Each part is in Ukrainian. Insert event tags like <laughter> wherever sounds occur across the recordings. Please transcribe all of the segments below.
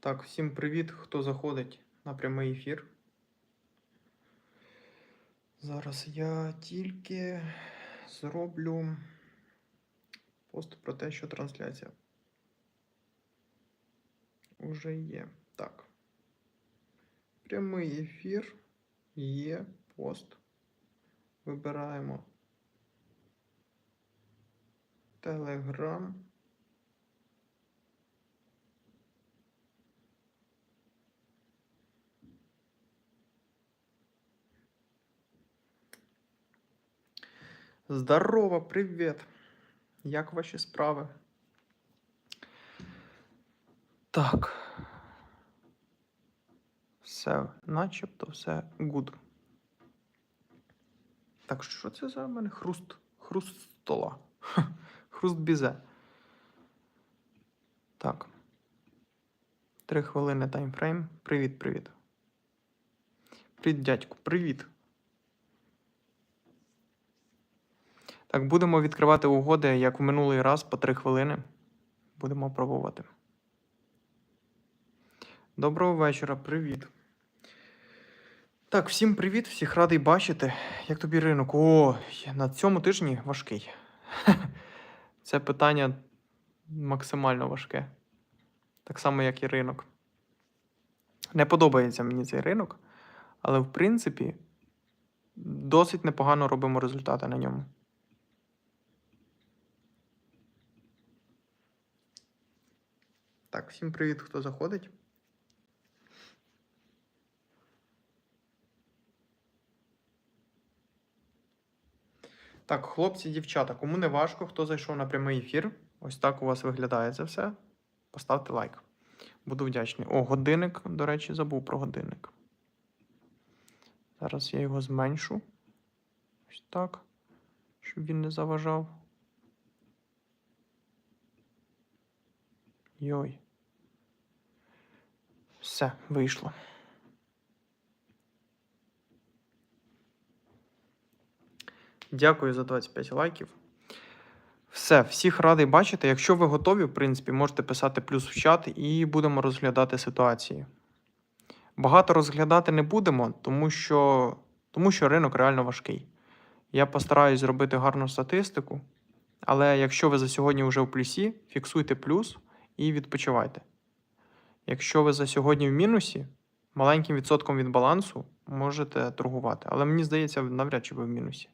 Так, всім привіт, хто заходить на прямий ефір. Зараз я тільки зроблю пост про те, що трансляція уже є. Так. Прямий ефір є пост. Вибираємо Telegram. Здорово, привіт! Як ваші справи? Так. Все, начебто все гуд. Так, що це за мене хруст? Хруст стола. Хруст бізе. Так. Три хвилини таймфрейм. Привіт, привіт. Привіт, дядьку, привіт. Так, будемо відкривати угоди, як в минулий раз, по 3 хвилини. Будемо пробувати. Доброго вечора, привіт. Так, всім привіт, всіх радий бачити. Як тобі ринок? О, на цьому тижні важкий. <laughs> Це питання максимально важке. Так само, як і ринок. Не подобається мені цей ринок, але в принципі досить непогано робимо результати на ньому. Так, всім привіт, хто заходить. Так, хлопці, дівчата, кому не важко, хто зайшов на прямий ефір, ось так у вас виглядає це все. Поставте лайк. Буду вдячний. О, годинник, до речі, забув про годинник. Зараз я його зменшу. Ось так, щоб він не заважав. Йой. Все, вийшло. Дякую за 25 лайків. Все, всіх радий бачити. Якщо ви готові, в принципі, можете писати плюс в чат і будемо розглядати ситуації. Багато розглядати не будемо, тому що, тому що ринок реально важкий. Я постараюсь зробити гарну статистику, але якщо ви за сьогодні вже в плюсі, фіксуйте плюс і відпочивайте. Якщо ви за сьогодні в мінусі, маленьким відсотком від балансу можете торгувати. Але мені здається, навряд чи ви в мінусі.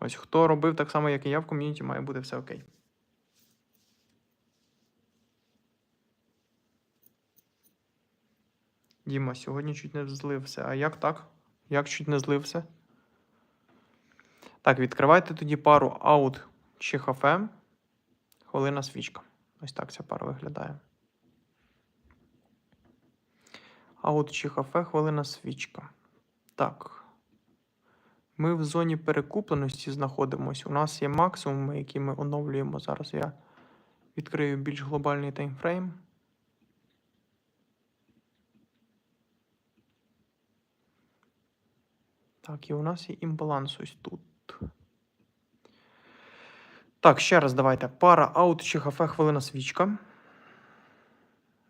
Ось хто робив так само, як і я в ком'юніті, має бути все окей. Діма, сьогодні чуть не злився. А як так? Як чуть не злився? Так, відкривайте тоді пару аут чи хафе. Хвилина свічка. Ось так ця пара виглядає. Аут чи хафе, хвилина свічка. Так. Ми в зоні перекупленості знаходимося. У нас є максимуми, які ми оновлюємо. Зараз я відкрию більш глобальний таймфрейм. Так, і у нас є імбаланс ось тут. Так, ще раз давайте. Пара аут чи хафе, хвилина свічка.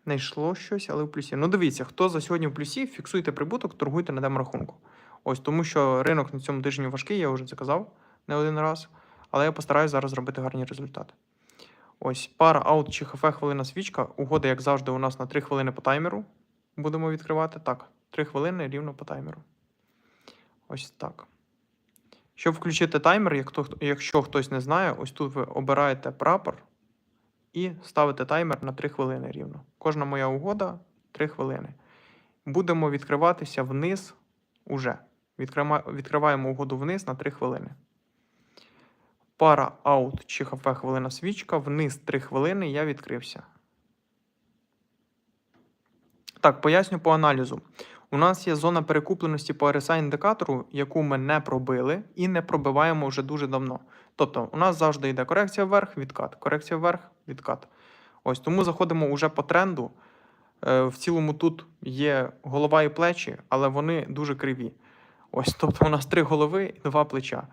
Не йшло щось, але в плюсі. Ну, дивіться, хто за сьогодні в плюсі, фіксуйте прибуток, торгуйте на деморахунку. Ось тому, що ринок на цьому тижні важкий, я вже це казав не один раз. Але я постараюся зараз зробити гарні результати. Ось пара аут чи хафе, хвилина свічка. Угода, як завжди, у нас на 3 хвилини по таймеру. Будемо відкривати. Так, 3 хвилини рівно по таймеру. Ось так. Щоб включити таймер, як якщо хтось не знає, ось тут ви обираєте прапор і ставите таймер на 3 хвилини рівно. Кожна моя угода 3 хвилини. Будемо відкриватися вниз уже. Відкриваємо угоду вниз на 3 хвилини. Пара аут чи хафе хвилина свічка. Вниз 3 хвилини я відкрився. Так, поясню по аналізу. У нас є зона перекупленості по RSI індикатору, яку ми не пробили і не пробиваємо вже дуже давно. Тобто, у нас завжди йде корекція вверх, відкат, корекція вверх, відкат. Ось тому заходимо уже по тренду. Е, В цілому тут є голова і плечі, але вони дуже криві. Ось, тобто, у нас три голови і два плеча.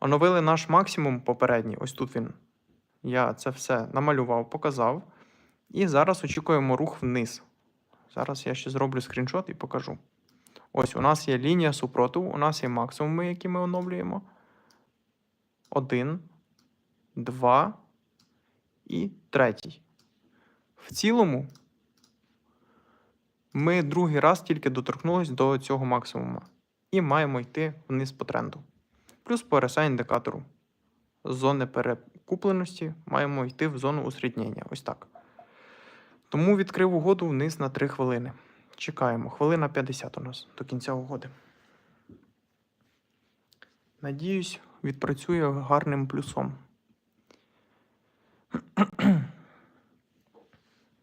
Оновили наш максимум попередній. Ось тут він. Я це все намалював, показав. І зараз очікуємо рух вниз. Зараз я ще зроблю скріншот і покажу. Ось у нас є лінія супротиву, у нас є максимуми, які ми оновлюємо. Один, два і третій. В цілому ми другий раз тільки доторкнулись до цього максимума. І маємо йти вниз по тренду. Плюс по RSI індикатору з зони перекупленості маємо йти в зону усріднення. Ось так. Тому відкрив угоду вниз на 3 хвилини. Чекаємо. Хвилина 50 у нас до кінця угоди. Надіюсь, відпрацює гарним плюсом.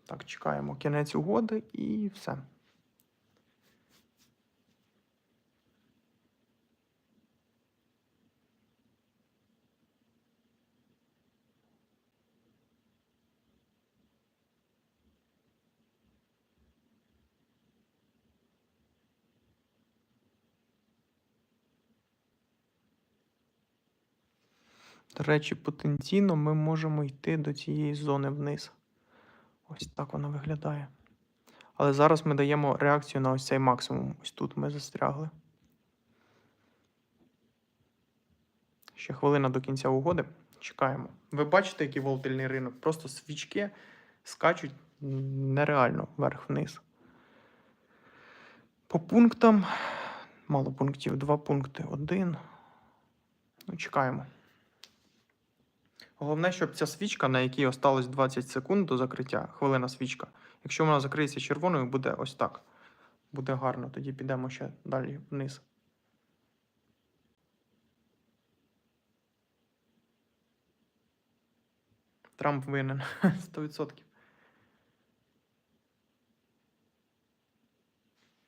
Так, чекаємо кінець угоди і все. До речі, потенційно ми можемо йти до цієї зони вниз. Ось так вона виглядає. Але зараз ми даємо реакцію на ось цей максимум. Ось тут ми застрягли. Ще хвилина до кінця угоди. Чекаємо. Ви бачите, який волатильний ринок? Просто свічки скачуть нереально вверх-вниз. По пунктам. Мало пунктів. Два пункти. Один. Ну, чекаємо. Головне, щоб ця свічка, на якій осталось 20 секунд до закриття, хвилина свічка. Якщо вона закриється червоною, буде ось так. Буде гарно. Тоді підемо ще далі вниз. Трамп винен <laughs> 100%.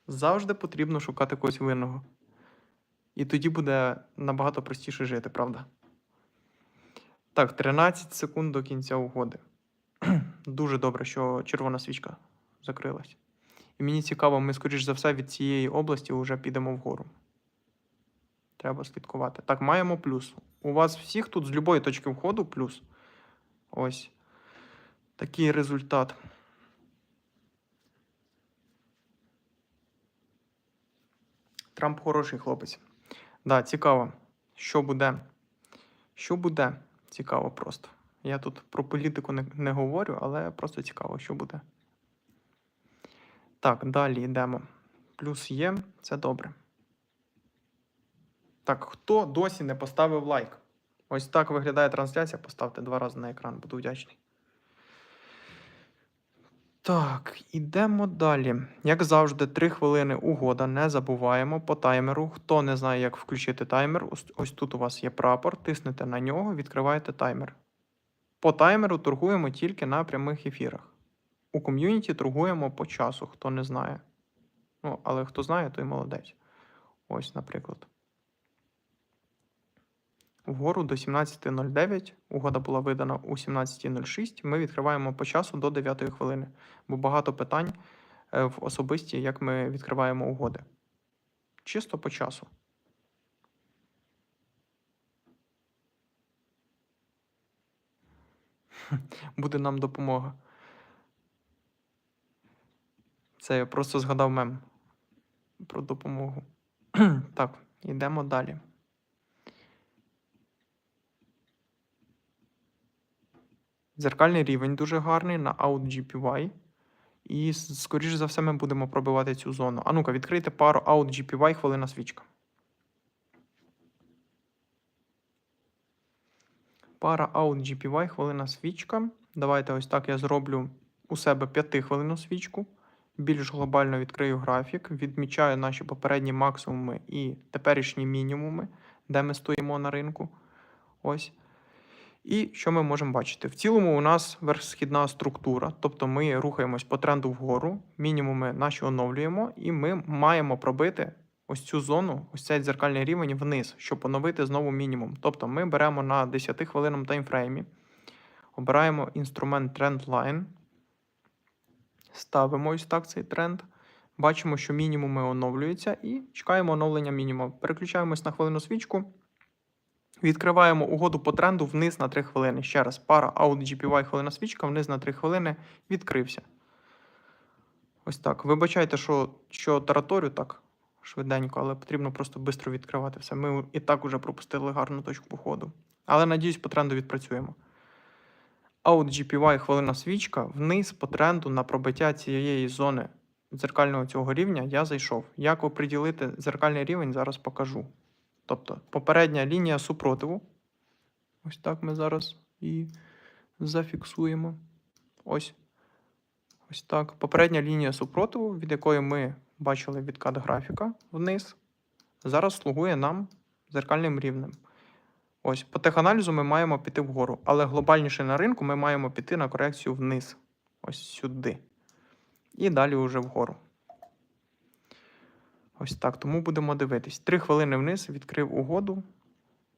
Завжди потрібно шукати когось винного. І тоді буде набагато простіше жити, правда? Так, 13 секунд до кінця угоди. <clears throat> Дуже добре, що червона свічка закрилась. І мені цікаво, ми, скоріш за все, від цієї області вже підемо вгору. Треба слідкувати. Так, маємо плюс. У вас всіх тут з будь-якої точки входу плюс. Ось. Такий результат. Трамп хороший хлопець. Да, цікаво, що буде. Що буде? Цікаво просто. Я тут про політику не, не говорю, але просто цікаво, що буде. Так, далі йдемо. Плюс є, це добре. Так, хто досі не поставив лайк? Ось так виглядає трансляція. Поставте два рази на екран, буду вдячний. Так, ідемо далі. Як завжди, 3 хвилини угода. Не забуваємо по таймеру. Хто не знає, як включити таймер, ось, тут у вас є прапор, тиснете на нього, відкриваєте таймер. По таймеру торгуємо тільки на прямих ефірах. У ком'юніті торгуємо по часу, хто не знає. Ну, але хто знає, той молодець. Ось, наприклад. Вгору до 17.09. Угода була видана у 17.06. Ми відкриваємо по часу до 9 хвилини, бо багато питань е, в особисті, як ми відкриваємо угоди. Чисто по часу. <laughs> Буде нам допомога. Це я просто згадав мем про допомогу. <clears throat> так, йдемо далі. Зеркальний рівень дуже гарний на OutGPY. І, скоріш за все, ми будемо пробивати цю зону. А ну-ка, відкрийте пару OutGPY, хвилина свічка. Пара OutGPY, хвилина свічка. Давайте ось так я зроблю у себе 5 хвилину свічку. Більш глобально відкрию графік, відмічаю наші попередні максимуми і теперішні мінімуми, де ми стоїмо на ринку. Ось. І що ми можемо бачити? В цілому у нас верхсхідна структура, тобто ми рухаємось по тренду вгору, мінімуми наші оновлюємо, і ми маємо пробити ось цю зону, ось цей дзеркальний рівень вниз, щоб оновити знову мінімум. Тобто ми беремо на 10 хвилинному таймфреймі, обираємо інструмент Trendline, ставимо ось так цей тренд. Бачимо, що мінімуми оновлюються, і чекаємо оновлення мінімуму. Переключаємось на хвилину свічку. Відкриваємо угоду по тренду вниз на 3 хвилини. Ще раз, пара Out GPY хвилина свічка вниз на 3 хвилини відкрився. Ось так. Вибачайте, що, що тараторю так швиденько, але потрібно просто швидко відкривати все. Ми і так уже пропустили гарну точку походу. Але надіюсь, по тренду відпрацюємо. Out GPY хвилина свічка вниз по тренду на пробиття цієї зони дзеркального цього рівня я зайшов. Як оприділити дзеркальний рівень, зараз покажу. Тобто попередня лінія супротиву. Ось так ми зараз і зафіксуємо. Ось. Ось так. Попередня лінія супротиву, від якої ми бачили відкат графіка вниз, зараз слугує нам дзеркальним рівнем. Ось, по теханалізу ми маємо піти вгору, але глобальніше на ринку ми маємо піти на корекцію вниз. Ось сюди. І далі вже вгору. Ось так. Тому будемо дивитись. 3 хвилини вниз, відкрив угоду.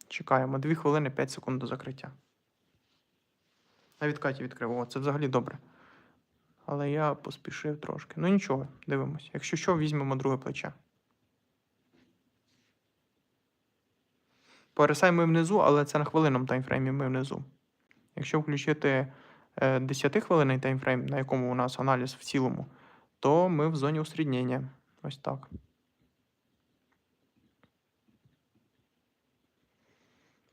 Чекаємо. 2 хвилини 5 секунд до закриття. На відкаті відкрив. О, це взагалі добре. Але я поспішив трошки. Ну нічого, дивимось. Якщо що, візьмемо друге плече. По ми внизу, але це на хвилинному таймфреймі ми внизу. Якщо включити е, 10 хвилинний таймфрейм, на якому у нас аналіз в цілому, то ми в зоні усріднення. Ось так.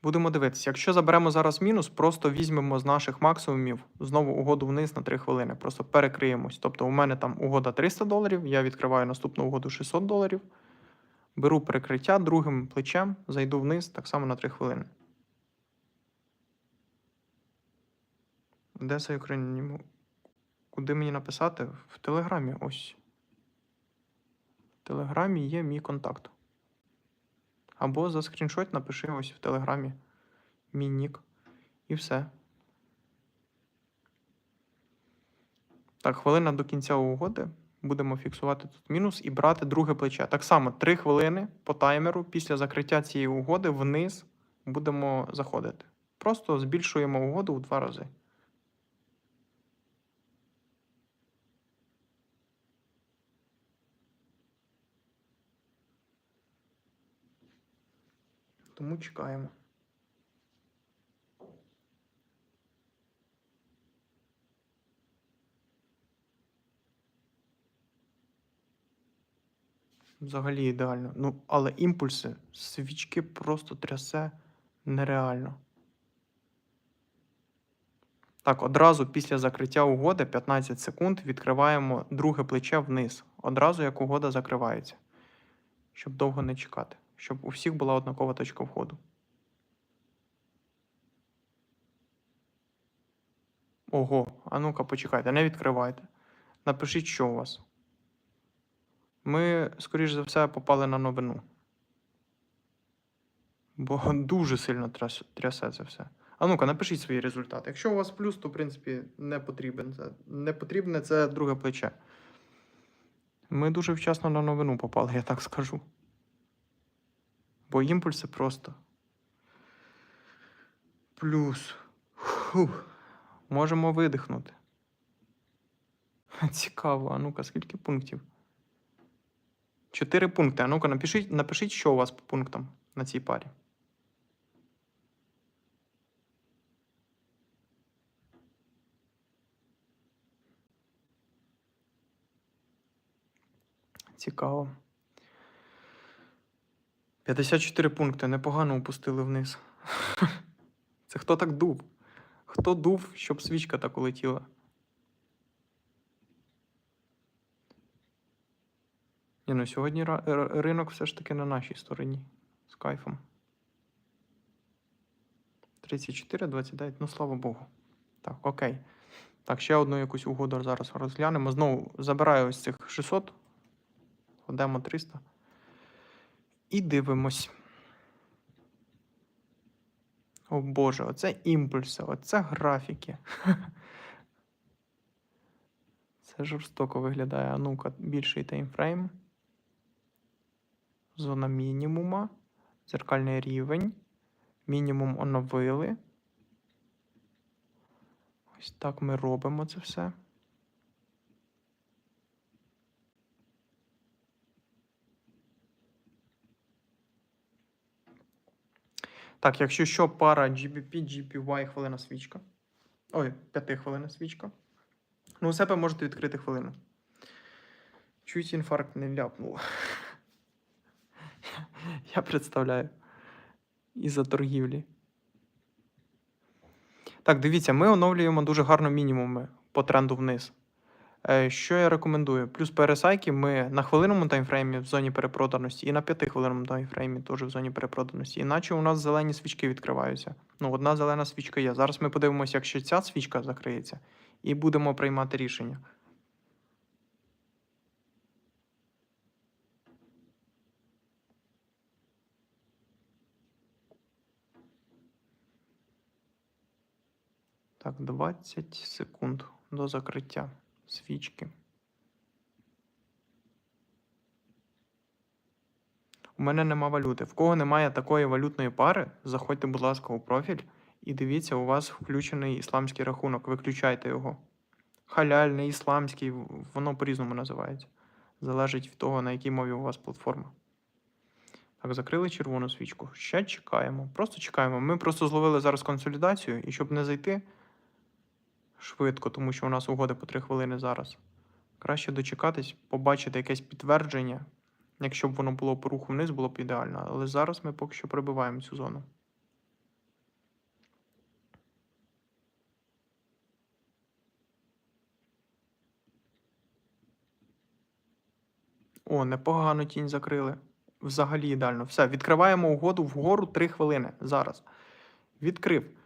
Будемо дивитися. Якщо заберемо зараз мінус, просто візьмемо з наших максимумів знову угоду вниз на 3 хвилини. Просто перекриємось. Тобто у мене там угода 300 доларів, я відкриваю наступну угоду 600 доларів. Беру перекриття другим плечем, зайду вниз так само на 3 хвилини. Де цей Україні? Куди мені написати? В Телеграмі ось. В Телеграмі є мій контакт. Або за скріншот напиши ось в Телеграмі мій нік. І все. Так, хвилина до кінця угоди. Будемо фіксувати тут мінус і брати друге плече. Так само 3 хвилини по таймеру після закриття цієї угоди вниз будемо заходити. Просто збільшуємо угоду в два рази. Тому чекаємо. Взагалі ідеально. Ну, але імпульси свічки просто трясе нереально. Так, одразу після закриття угоди 15 секунд відкриваємо друге плече вниз. Одразу як угода закривається. Щоб довго не чекати. Щоб у всіх була однакова точка входу. Ого, а ну-ка, почекайте, не відкривайте. Напишіть, що у вас. Ми, скоріш за все, попали на новину. Бо <laughs> дуже сильно трясе це все. А ну-ка, напишіть свої результати. Якщо у вас плюс, то в принципі не потрібен. Не потрібне це друге плече. Ми дуже вчасно на новину попали, я так скажу. Бо імпульси просто. Плюс. Фух. Можемо видихнути. Цікаво, а ну-ка, скільки пунктів? Чотири пункти. А ну-ка, напишіть, напишіть, що у вас по пунктам на цій парі. Цікаво. 54 пункти. Непогано упустили вниз. <laughs> Це хто так дув? Хто дув, щоб свічка так улетіла? Ні, ну сьогодні ринок все ж таки на нашій стороні. З кайфом. 34, 29, ну слава Богу. Так, окей. Так, ще одну якусь угоду зараз розглянемо. Знову забираю ось цих 600. Кладемо 300. І дивимось. О Боже, оце імпульси, оце графіки. <laughs> Це жорстоко виглядає. А ну-ка, більший таймфрейм. Зона мінімума. Зеркальний рівень. Мінімум оновили. Ось так ми робимо це все. Так, якщо що, пара GBP, GPY, хвилина свічка. Ой, 5 хвилина свічка. Ну, у себе можете відкрити хвилину. Чуть інфаркт не ляпнуло. <laughs> Я представляю. Із-за торгівлі. Так, дивіться, ми оновлюємо дуже гарно мінімуми по тренду вниз. Е, Що я рекомендую? Плюс пересайки ми на хвилинному таймфреймі в зоні перепроданості і на п'ятихвилинному таймфреймі теж в зоні перепроданості. Іначе у нас зелені свічки відкриваються. Ну, одна зелена свічка є. Зараз ми подивимося, як ця свічка закриється, і будемо приймати рішення. Так, 20 секунд до закриття свічки. У мене нема валюти. В кого немає такої валютної пари, заходьте, будь ласка, у профіль і дивіться, у вас включений ісламський рахунок. Виключайте його. Халяльний, ісламський, воно по-різному називається. Залежить від того, на якій мові у вас платформа. Так, закрили червону свічку. Ще чекаємо. Просто чекаємо. Ми просто зловили зараз консолідацію, і щоб не зайти швидко, тому що у нас угоди по 3 хвилини зараз. Краще дочекатись, побачити якесь підтвердження. Якщо б воно було по руху вниз, було б ідеально. Але зараз ми поки що пробиваємо цю зону. О, непогано тінь закрили. Взагалі ідеально. Все, відкриваємо угоду вгору 3 хвилини. Зараз. Відкрив.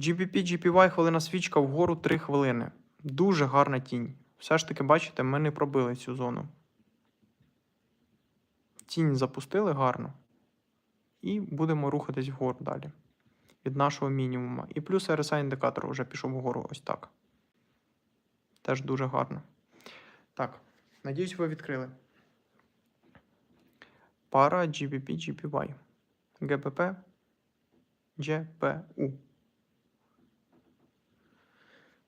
GBP, GPY, хвилина свічка вгору 3 хвилини. Дуже гарна тінь. Все ж таки, бачите, ми не пробили цю зону. Тінь запустили гарно. І будемо рухатись вгору далі. Від нашого мінімума. І плюс RSI індикатор вже пішов вгору ось так. Теж дуже гарно. Так, надіюсь, ви відкрили. Пара GBP, GPY. GBP, GPU.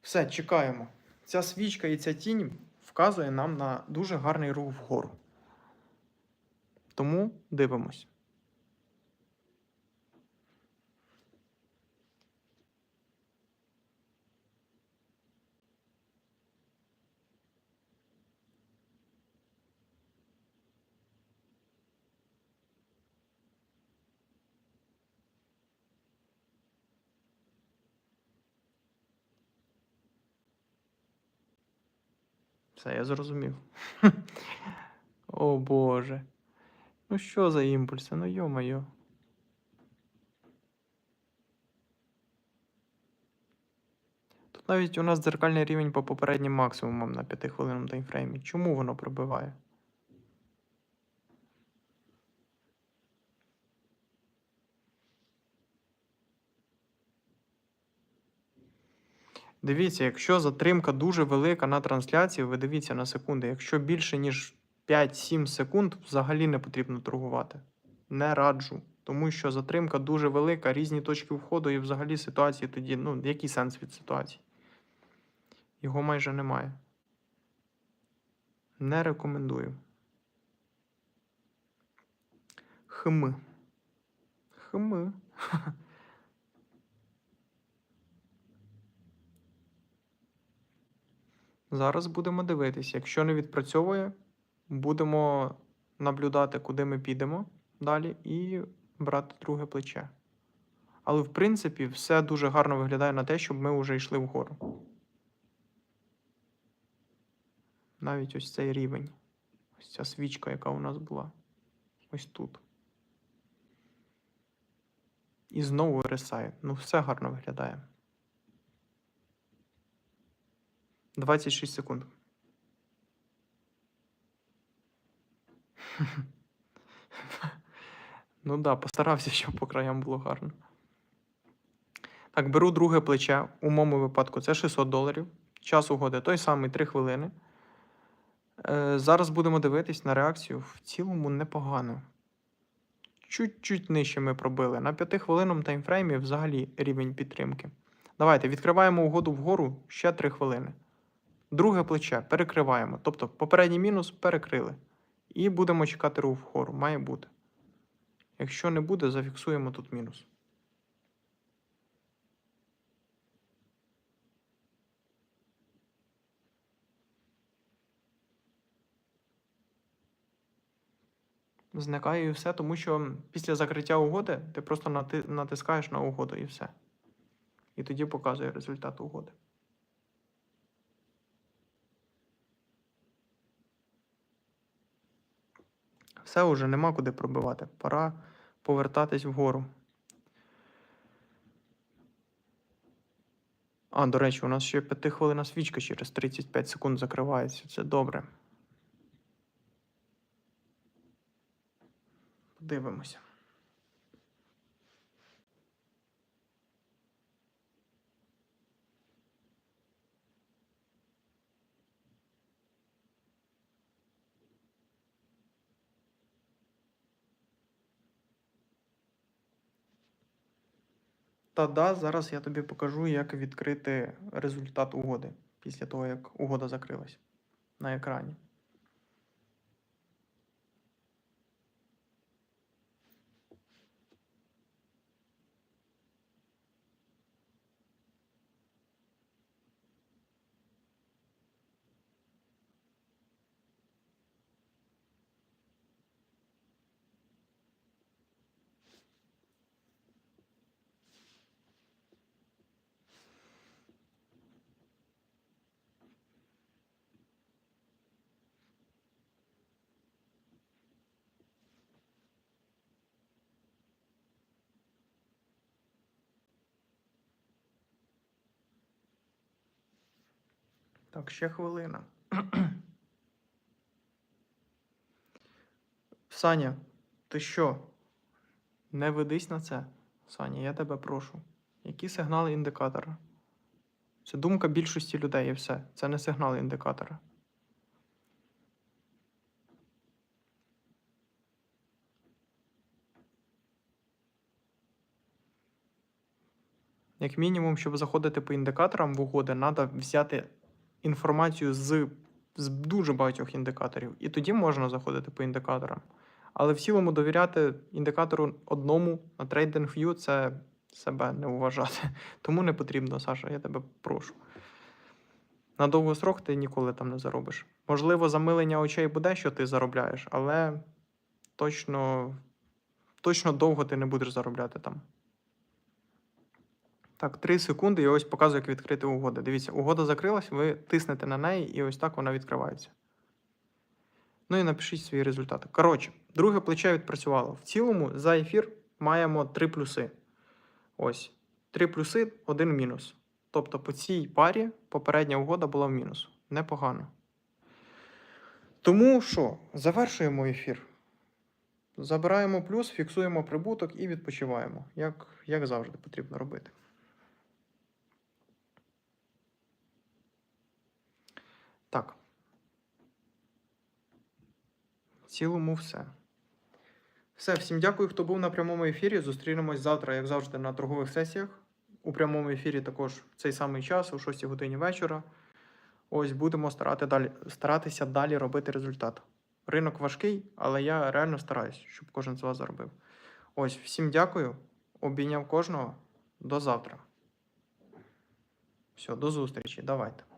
Все, чекаємо. Ця свічка і ця тінь вказує нам на дуже гарний рух вгору. Тому дивимось. Все, я зрозумів. <laughs> О Боже. Ну що за імпульси? Ну йо-моє. Тут навіть у нас дзеркальний рівень по попереднім максимумам на 5 хвилинному таймфреймі. Чому воно пробиває? Дивіться, якщо затримка дуже велика на трансляції, ви дивіться на секунди. Якщо більше, ніж 5-7 секунд, взагалі не потрібно торгувати. Не раджу. Тому що затримка дуже велика, різні точки входу і взагалі ситуації тоді, ну, який сенс від ситуації? Його майже немає. Не рекомендую. Хм. Хм. <laughs> Зараз будемо дивитись. Якщо не відпрацьовує, будемо наблюдати, куди ми підемо далі, і брати друге плече. Але, в принципі, все дуже гарно виглядає на те, щоб ми вже йшли вгору. Навіть ось цей рівень. Ось ця свічка, яка у нас була. Ось тут. І знову RSI. Ну, все гарно виглядає. 26 секунд. <laughs> Ну да, постарався, щоб по краям було гарно. Так, беру друге плече. У моєму випадку це 600 доларів. Час угоди той самий 3 хвилини. Е, зараз будемо дивитись на реакцію. В цілому непогано. Чуть-чуть нижче ми пробили. На 5 хвилинному таймфреймі взагалі рівень підтримки. Давайте відкриваємо угоду вгору ще 3 хвилини. Друге плече перекриваємо. Тобто попередній мінус перекрили. І будемо чекати рух вгору. Має бути. Якщо не буде, зафіксуємо тут мінус. Зникає і все, тому що після закриття угоди ти просто натискаєш на угоду і все. І тоді показує результат угоди. Все уже нема куди пробивати. Пора повертатись вгору. А, до речі, у нас ще 5 хвилина свічка через 35 секунд закривається. Це добре. Подивимося. Та да, зараз я тобі покажу, як відкрити результат угоди після того, як угода закрилась на екрані. Так, ще хвилина. <clears throat> Саня, ти що? Не ведись на це. Саня, я тебе прошу. Які сигнали індикатора? Це думка більшості людей і все. Це не сигнали індикатора. Як мінімум, щоб заходити по індикаторам в угоди, треба взяти інформацію з, з дуже багатьох індикаторів. І тоді можна заходити по індикаторам. Але в цілому довіряти індикатору одному на TradingView – це себе не вважати. <laughs> Тому не потрібно, Саша, я тебе прошу. На довгострок ти ніколи там не заробиш. Можливо, замилення очей буде, що ти заробляєш, але точно, точно довго ти не будеш заробляти там. Так, 3 секунди, і ось показую, як відкрити угоду. Дивіться, угода закрилась, ви тиснете на неї, і ось так вона відкривається. Ну і напишіть свої результати. Коротше, друге плече відпрацювало. В цілому за ефір маємо 3 плюси. Ось. 3 плюси, 1 мінус. Тобто по цій парі попередня угода була в мінус. Непогано. Тому що, завершуємо ефір. Забираємо плюс, фіксуємо прибуток і відпочиваємо. Як, як завжди потрібно робити. Так. В цілому все. Все, всім дякую, хто був на прямому ефірі. Зустрінемось завтра, як завжди, на торгових сесіях. У прямому ефірі також в цей самий час, о 6 годині вечора. Ось будемо старати далі, старатися далі робити результат. Ринок важкий, але я реально стараюсь, щоб кожен з вас заробив. Ось, всім дякую. Обійняв кожного. До завтра. Все, до зустрічі. Давайте.